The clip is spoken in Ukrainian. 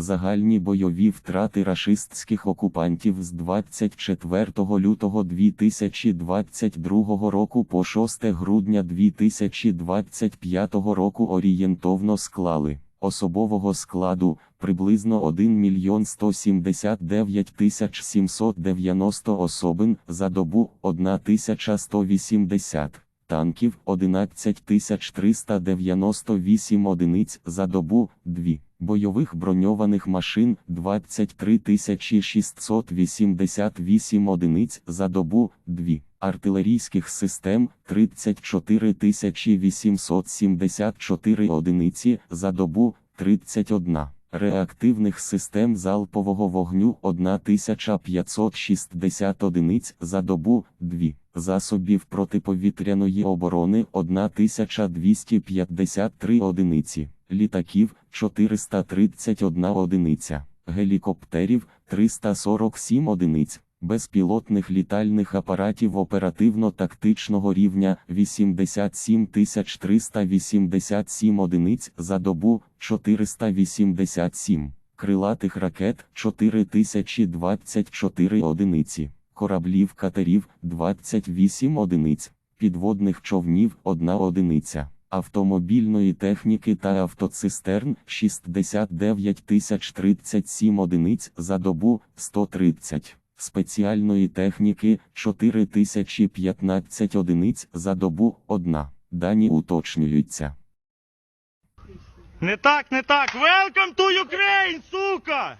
Загальні бойові втрати рашистських окупантів з 24 лютого 2022 року по 6 грудня 2025 року орієнтовно склали особового складу приблизно 1 мільйон 179 тисяч 790 особин за добу 1180 танків 11 398 одиниць за добу 2, бойових броньованих машин 23 688 одиниць за добу 2, артилерійських систем 34 874 одиниці за добу 31. Реактивних систем залпового вогню 1560 одиниць за добу 2, засобів протиповітряної оборони 1253 одиниці, літаків 431 одиниця, гелікоптерів 347 одиниць, безпілотних літальних апаратів оперативно-тактичного рівня 87 387 одиниць за добу 487, крилатих ракет 4024 одиниці, кораблів катерів 28 одиниць, підводних човнів 1 одиниця. Автомобільної техніки та автоцистерн 69 037 одиниць за добу 130 спеціальної техніки 4015 одиниць за добу 1. Дані уточнюються. Не так, не так. Welcome to Ukraine, сука!